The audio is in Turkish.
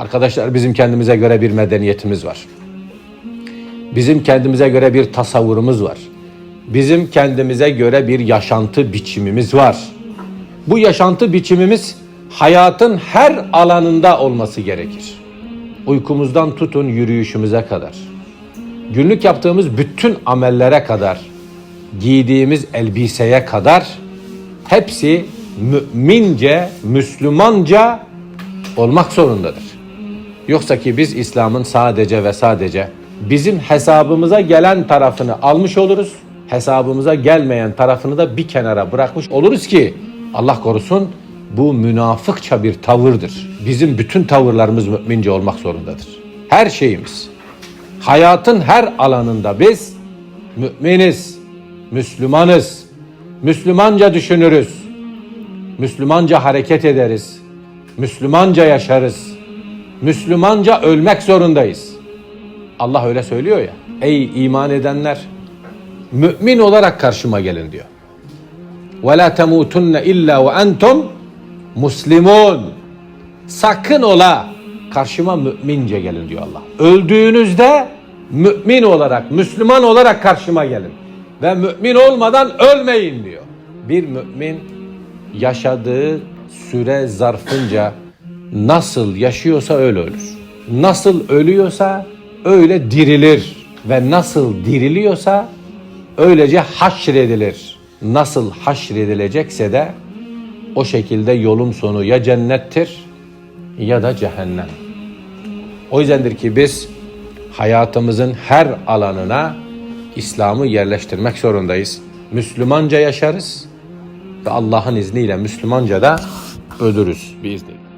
Arkadaşlar bizim kendimize göre bir medeniyetimiz var. Bizim kendimize göre bir tasavvurumuz var. Bizim kendimize göre bir yaşantı biçimimiz var. Bu yaşantı biçimimiz hayatın her alanında olması gerekir. Uykumuzdan tutun yürüyüşümüze kadar. Günlük yaptığımız bütün amellere kadar, giydiğimiz elbiseye kadar hepsi mümince, Müslümanca olmak zorundadır. Yoksa ki biz İslam'ın sadece ve sadece bizim hesabımıza gelen tarafını almış oluruz. Hesabımıza gelmeyen tarafını da bir kenara bırakmış oluruz ki Allah korusun bu münafıkça bir tavırdır. Bizim bütün tavırlarımız mümince olmak zorundadır. Her şeyimiz. Hayatın her alanında biz müminiz, Müslümanız. Müslümanca düşünürüz. Müslümanca hareket ederiz. Müslümanca yaşarız. Müslümanca ölmek zorundayız. Allah öyle söylüyor ya. Ey iman edenler mümin olarak karşıma gelin diyor. Ve la temutunne illa ve entum muslimun. Sakın ola karşıma mümince gelin diyor Allah. Öldüğünüzde mümin olarak, Müslüman olarak karşıma gelin. Ve mümin olmadan ölmeyin diyor. Bir mümin yaşadığı süre zarfınca nasıl yaşıyorsa öyle ölür. Nasıl ölüyorsa öyle dirilir ve nasıl diriliyorsa öylece haşredilir. Nasıl haşredilecekse de o şekilde yolun sonu ya cennettir ya da cehennem. O yüzdendir ki biz hayatımızın her alanına İslam'ı yerleştirmek zorundayız. Müslümanca yaşarız ve Allah'ın izniyle Müslümanca da ölürüz biiznillah.